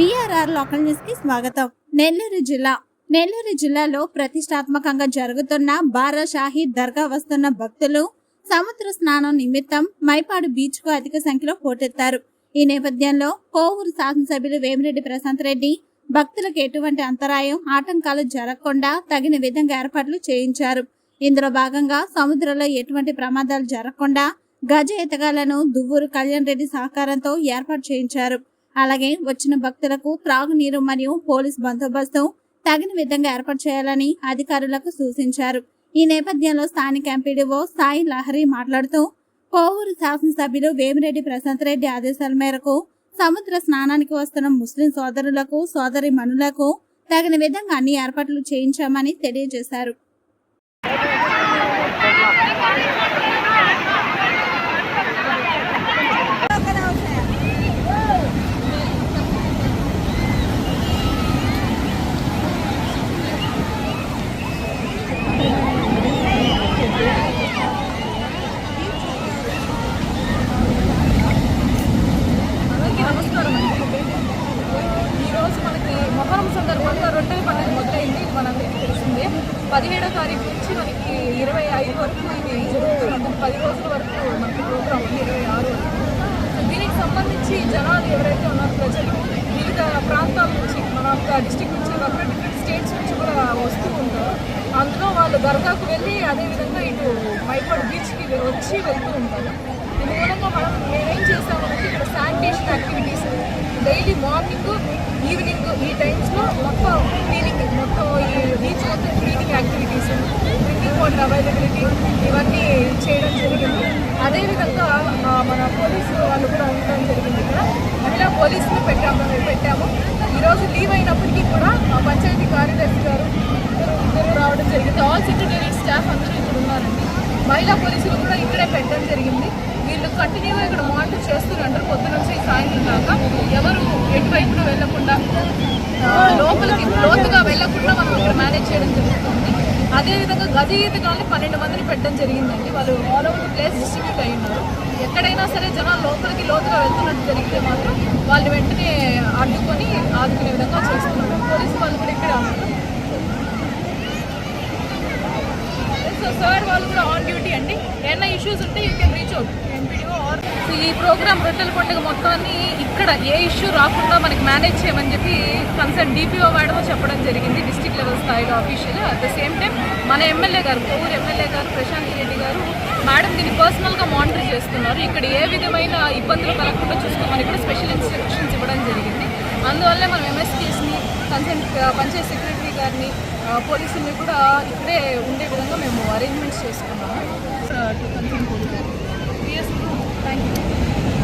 BRR local న్యూస్కి స్వాగతం. నెల్లూరు జిల్లా నెల్లూరు జిల్లాలో ప్రతిష్టాత్మకంగా జరుగుతున్న బారా షాహీ దర్గా వస్తున్న భక్తులు సముద్ర స్నానం నిమిత్తం మైపాడు బీచ్కు అధిక సంఖ్యలో పోటెత్తారు. ఈ నేపథ్యంలో కోవూరు శాసనసభ్యులు వేమిరెడ్డి ప్రశాంత్ రెడ్డి భక్తులకు ఎటువంటి అంతరాయం ఆటంకాలు జరగకుండా తగిన విధంగా ఏర్పాట్లు చేయించారు. ఇందులో భాగంగా సముద్రంలో ఎటువంటి ప్రమాదాలు జరగకుండా గజ ఎతగాలను దువ్వూరు కళ్యాణ్ రెడ్డి సహకారంతో ఏర్పాటు చేయించారు. అలాగే వచ్చిన భక్తులకు త్రాగునీరు మరియు పోలీస్ బందోబస్తు తగిన విధంగా ఏర్పాటు చేయాలని అధికారులకు సూచించారు. ఈ నేపథ్యంలో స్థానిక ఎంపీడీఓ సాయి లహరి మాట్లాడుతూ కోవూరు శాసనసభ్యులు వేమిరెడ్డి ప్రశాంత్ రెడ్డి ఆదేశాల మేరకు సముద్ర స్నానానికి వస్తున్న ముస్లిం సోదరులకు సోదరి మనులకు తగిన విధంగా అన్ని ఏర్పాట్లు చేయించామని తెలియజేశారు. సందర్భంగా రొట్టెల పండుగ మొదలైంది. ఇది మనందరికీ తెలిసిందే. పదిహేడో తారీఖు నుంచి మనకి ఇరవై ఐదు వరకు ఇది జరుగుతుంది పది రోజుల వరకు మనకి ప్రోగ్రామ్ ఉంది ఇరవై ఆరు దీనికి సంబంధించి జనాలు ఎవరైతే ఉన్నారో ప్రజలు వివిధ ప్రాంతాల నుంచి మన యొక్క డిస్టిక్ నుంచి కాకుండా డిఫరెంట్ స్టేట్స్ నుంచి కూడా వస్తూ ఉంటారు. అందులో వాళ్ళు దర్గాకు వెళ్ళి అదేవిధంగా ఇటు మైపాడు బీచ్కి వచ్చి వెళ్తూ ఉంటారు. దీని మూలంగా మనం మేమేం చేస్తామంటే ఇక్కడ శానిటేషన్ యాక్టివిటీస్ వాటర్ అవైలబిలిటీ ఇవన్నీ చేయడం జరిగింది. అదేవిధంగా మన పోలీసు వాళ్ళు కూడా ఉండడం జరిగింది ఇక్కడ. మహిళా పోలీసులు పెట్టాము పెట్టాము. ఈరోజు లీవ్ అయినప్పటికీ కూడా పంచాయతీ కార్యదర్శి గారు ఇద్దరు రావడం జరిగింది. ఆల్ సెక్రటేరియట్ స్టాఫ్ అందరూ ఇక్కడ ఉన్నారండి. మహిళా పోలీసులు కూడా ఇక్కడే పెట్టడం జరిగింది. వీళ్ళు కంటిన్యూగా ఇక్కడ మానిటర్ చేస్తున్నారు. పొద్దు నుంచి సాయంత్రం దాకా ఎవరు ఎటువైపున వెళ్ళకుండా లోపలికి లోతుగా వెళ్ళకుండా మనం ఇక్కడ మేనేజ్ చేయడం జరుగుతుంది అదేవిధంగా గది ఈతగాల్ని పన్నెండు మందిని పెట్టడం జరిగిందండి. వాళ్ళు ఆల్ ఓవర్ ప్లేస్ డిస్ట్రిబ్యూట్ అయి ఉన్నారు ఎక్కడైనా సరే జనాలు లోపలికి లోతుగా వెళ్తున్నట్టు జరిగితే మాత్రం వాళ్ళు వెంటనే అడ్డుకొని ఆదుకునే విధంగా చేస్తున్నారు పోలీసు వాళ్ళు కూడా ఇక్కడే ఉన్నారు సో సార్ వాళ్ళు కూడా ఆన్ డ్యూటీ అండి ఏమైనా ఇష్యూస్ ఉంటే you can reach out MPDO ఈ ప్రోగ్రామ్ రొట్టెల పండుగ మొత్తాన్ని ఇక్కడ ఏ ఇష్యూ రాకుండా మనకి మేనేజ్ చేయమని చెప్పి కన్సర్న్ డిపిఓ మేడం చెప్పడం జరిగింది డిస్టిక్ లెవెల్ స్థాయిలో official at the same time మన ఎమ్మెల్యే గారు కోవూరు ఎమ్మెల్యే గారు ప్రశాంత్ రెడ్డి గారు మేడం దీన్ని పర్సనల్గా మానిటర్ చేస్తున్నారు. ఇక్కడ ఏ విధమైన ఇబ్బందులు కలగకుండా చూసుకోమని కూడా స్పెషల్ ఇన్స్ట్రక్షన్స్ ఇవ్వడం జరిగింది. అందువల్లే మనం ఎంఎస్టీస్ని కన్సర్న్ పంచాయత్ సెక్రటరీ గారిని పోలీసుల్ని కూడా ఇక్కడే ఉండే విధంగా మేము అరేంజ్మెంట్స్ చేసుకున్నాము. Thank you